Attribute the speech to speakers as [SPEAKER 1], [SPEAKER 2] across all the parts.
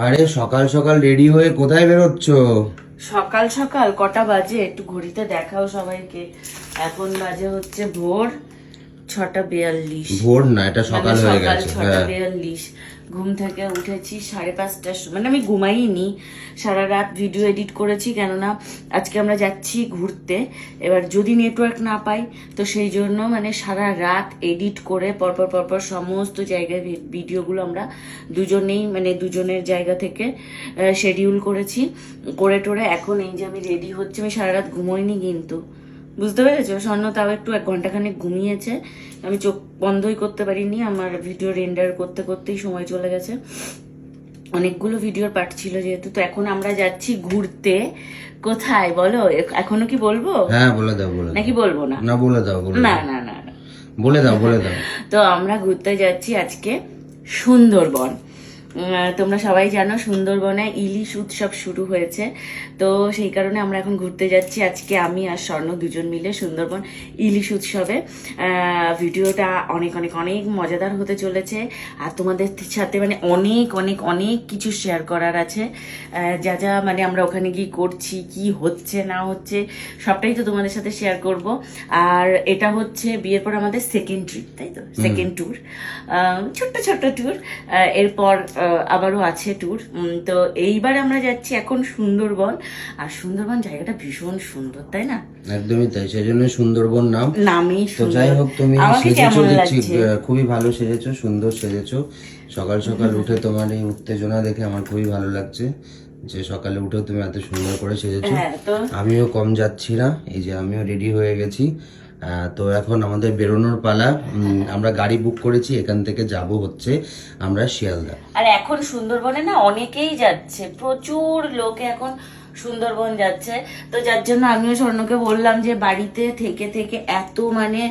[SPEAKER 1] আরে সকাল সকাল রেডি হয়ে কোথায় বেরোচ্ছ?
[SPEAKER 2] সকাল সকাল কটা বাজে? একটু ঘড়িতে দেখাও সবাইকে। এখন বাজে হচ্ছে ভোর ছটা বিয়াল্লিশ।
[SPEAKER 1] ভোর না এটা সকাল
[SPEAKER 2] মানে
[SPEAKER 1] হয়ে গেছে
[SPEAKER 2] ছটা
[SPEAKER 1] হ্যাঁ।
[SPEAKER 2] বিয়াল্লিশ। ঘুম থেকে উঠেছি সাড়ে পাঁচটার মানে আমি ঘুমাইনি, সারা রাত ভিডিও এডিট করেছি, কেননা আজকে আমরা যাচ্ছি ঘুরতে। এবার যদি নেটওয়ার্ক না পাই, তো সেই জন্য মানে সারা রাত এডিট করে পরপর পরপর সমস্ত জায়গায় ভিডিওগুলো আমরা দুজনেই মানে দুজনের জায়গা থেকে শেডিউল করেছি। করে টোরে এখন এই যে আমি রেডি হচ্ছে, আমি সারা রাত ঘুমোইনি কিন্তু। বুঝতে পেরেছ? স্বর্ণ তাও একটু এক ঘন্টাখানেক ঘুমিয়েছে। আমি চোখ বন্ধই করতে পারিনি আমার ভিডিও রেন্ডার করতে করতেই সময় চলে গেছে। অনেকগুলো ভিডিওর পার্ট ছিল যেহেতু তো এখন আমরা যাচ্ছি ঘুরতে। কোথায়? বলো এখনও কি বলব?
[SPEAKER 1] হ্যাঁ বলে দাও বলে
[SPEAKER 2] নাকি বলব না?
[SPEAKER 1] না বলে দাও বলে
[SPEAKER 2] না না না না।
[SPEAKER 1] বলে দাও বলে দাও।
[SPEAKER 2] তো আমরা ঘুরতে যাচ্ছি আজকে সুন্দরবন। তোমরা সবাই জানো সুন্দরবনে ইলিশ উৎসব শুরু হয়েছে। তো সেই কারণে আমরা এখন ঘুরতে যাচ্ছি। আজকে আমি আর স্বর্ণ দুজন মিলে সুন্দরবন ইলিশ উৎসবে। ভিডিওটা অনেক অনেক অনেক মজাদার হতে চলেছে। আর তোমাদের সাথে মানে অনেক অনেক অনেক কিছু শেয়ার করার আছে। যা যা মানে আমরা ওখানে গিয়ে করছি কি হচ্ছে না হচ্ছে সবটাই তো তোমাদের সাথে শেয়ার করব। আর এটা হচ্ছে বিয়ের পর আমাদের সেকেন্ড ট্রিপ তাই তো? সেকেন্ড ট্যুর ছোট্ট ছোট্ট ট্যুর এরপর আবারও আছে ট্যুর তো এইবার আমরা যাচ্ছি এখন সুন্দরবন। আর সুন্দরবন জায়গাটা ভীষণ সুন্দর তাই না?
[SPEAKER 1] একদমই তাই সেই জন্য সুন্দরবন নাম।
[SPEAKER 2] নামই
[SPEAKER 1] তো যাই হোক তুমি সেজেছো দেখছি খুবই ভালো সেজেছো সুন্দর সেজেছো। সকাল সকাল উঠে তোমার এই উত্তেজনা দেখে আমার খুবই ভালো লাগছে যে সকালে উঠেও তুমি এত সুন্দর করে সেজেছো।
[SPEAKER 2] হ্যাঁ
[SPEAKER 1] আমিও কম যাচ্ছি না এই যে আমিও রেডি হয়ে গেছি। তো এখন আমাদের বেরোনোর পালা। আমরা গাড়ি বুক করেছি, এখান থেকে যাব হচ্ছে আমরা শিয়ালদা।
[SPEAKER 2] আর এখন সুন্দরবনে না অনেকেই যাচ্ছে, প্রচুর লোকে এখন সুন্দরবন যাচ্ছে। তো যার জন্য আমিও স্বর্ণকে বললাম যে বাড়িতে থেকে থেকে এত মানে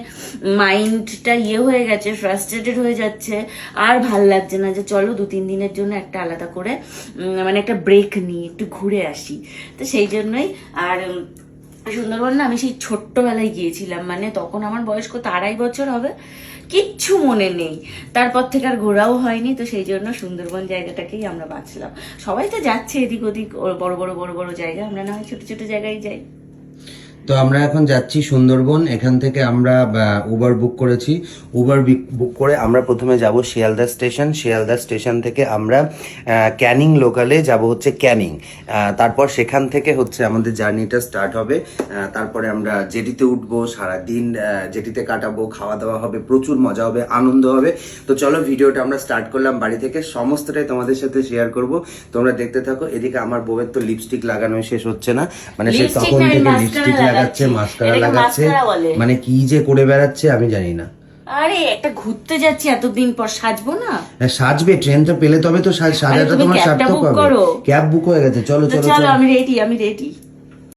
[SPEAKER 2] মাইন্ডটা ইয়ে হয়ে গেছে ফ্রাস্ট্রেটেড হয়ে যাচ্ছে। আর ভালো লাগছে না যে চলো দু তিন দিনের জন্য একটা আলাদা করে মানে একটা ব্রেক নিই, একটু ঘুরে আসি। তো সেই জন্যই আর সুন্দরবন না আমি সেই ছোট্টবেলায় গিয়েছিলাম মানে তখন আমার বয়স কত আড়াই বছর হবে, কিচ্ছু মনে নেই। তারপর থেকে আর ঘোরাও হয়নি, তো সেই জন্য সুন্দরবন জায়গাটাকেই আমরা বাঁচলাম। সবাই তো যাচ্ছে এদিক ওদিক বড় বড় বড় বড় জায়গা, আমরা না হয় ছোট ছোট জায়গায় যাই।
[SPEAKER 1] তো আমরা এখন যাচ্ছি সুন্দরবন এখান থেকে আমরা উবার বুক করেছি। উবার বুক করে আমরা প্রথমে যাব শিয়ালদা স্টেশন। শিয়ালদা স্টেশন থেকে আমরা ক্যানিং লোকালে যাব হচ্ছে ক্যানিং। তারপর সেখান থেকে হচ্ছে আমাদের জার্নিটা স্টার্ট হবে। তারপরে আমরা জেটিতে উঠবো সারাদিন জেটিতে কাটাবো খাওয়া দাওয়া হবে প্রচুর মজা হবে আনন্দ হবে। তো চলো ভিডিওটা আমরা স্টার্ট করলাম বাড়ি থেকে। সমস্তটাই তোমাদের সাথে শেয়ার করব। তোমরা দেখতে থাকো এদিকে আমার বউয়ের তো লিপস্টিক লাগানো শেষ হচ্ছে না। মানে সে তখন থেকে লিপস্টিক
[SPEAKER 2] লাগাচ্ছি।
[SPEAKER 1] লাগাচ্ছে মাস্কারা লাগাচ্ছে। মানে কি যে করে বেড়াচ্ছে আমি জানি না।
[SPEAKER 2] আরে একটা ঘুরতে যাচ্ছি এতদিন পর সাজবো না।
[SPEAKER 1] সাজবে ট্রেন তো পেলে তবে তো সাজ- সাজাটা তোমার সার্থক হবে। ক্যাব বুক হয়ে গেছে চলো চলো
[SPEAKER 2] চলো
[SPEAKER 1] চলো।
[SPEAKER 2] আমি রেডি আমি রেডি